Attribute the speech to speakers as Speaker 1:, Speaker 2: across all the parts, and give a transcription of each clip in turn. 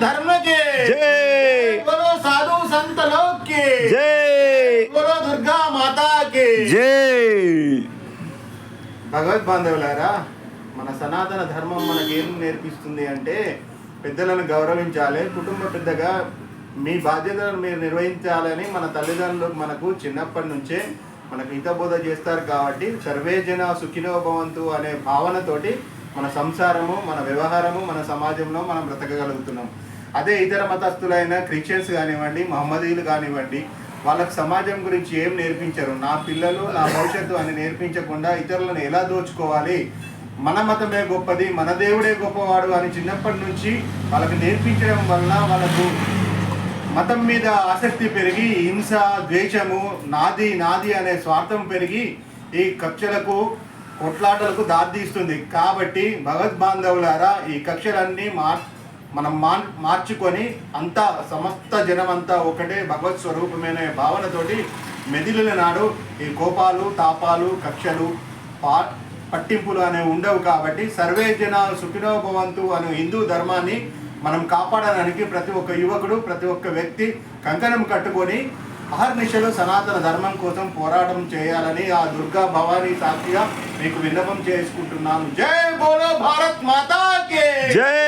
Speaker 1: धर्म के
Speaker 2: जय
Speaker 1: बोलो साधु संत लोग के
Speaker 2: जय
Speaker 1: बोलो दुर्गा माता के
Speaker 2: जय
Speaker 1: భగవద్ బాంధవులారా మన సనాతన ధర్మం మనకి ఏం నేర్పిస్తుంది అంటే పెద్దలను గౌరవించాలి కుటుంబ పెద్దగా మీ బాధ్యతలను మీరు నిర్వహించాలని మన తల్లిదండ్రులు మనకు చిన్నప్పటి నుంచే మనకు హితబోధ చేస్తారు కాబట్టి సర్వే జన సుఖినో భవంతు అనే భావనతోటి మన సంసారము మన వ్యవహారము మన సమాజంలో మనం బ్రతకగలుగుతున్నాం అదే ఇతర మతస్థులైన క్రిస్టియన్స్ కానివ్వండి మహమ్మదీయులు కానివ్వండి వాళ్ళకు సమాజం గురించి ఏం నేర్పించరు? నా పిల్లలు నా భవిష్యత్తు అని నేర్పించకుండా ఇతరులను ఎలా దోచుకోవాలి? మన మతమే గొప్పది మన దేవుడే గొప్పవాడు అని చిన్నప్పటి నుంచి వాళ్ళకి నేర్పించడం వలన వాళ్ళకు మతం మీద ఆసక్తి పెరిగి హింస ద్వేషము నాది నాది అనే స్వార్థం పెరిగి ఈ కక్షలకు కొట్లాటలకు దారితీస్తుంది. కాబట్టి భగవద్ బాంధవులారా ఈ కక్షలన్నీ మా మనం మా మార్చుకొని అంతా సమస్త జనమంతా ఒకటే భగవత్ స్వరూపమైన భావనతోటి మెదిలిన నాడు ఈ కోపాలు తాపాలు కక్షలు పా పట్టింపులు అనేవి ఉండవు కాబట్టి సర్వే జన సుఖినో భవంతు అనే హిందూ ధర్మాన్ని మనం కాపాడడానికి ప్రతి ఒక్క యువకుడు ప్రతి ఒక్క వ్యక్తి కంకణం కట్టుకొని అహర్నిశలు సనాతన ధర్మం కోసం పోరాటం చేయాలని ఆ దుర్గా భవానీ సాక్షిగా మీకు విన్నపం చేసుకుంటున్నాను. జై బోలో భారత్
Speaker 2: మాతాకే!
Speaker 1: జై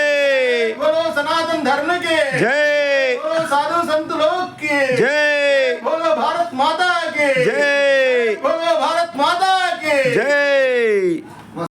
Speaker 1: साधु संत लोग की।
Speaker 2: जय।
Speaker 1: बोलो भारत माता के।
Speaker 2: जय।
Speaker 1: बोलो भारत माता के।
Speaker 2: जय।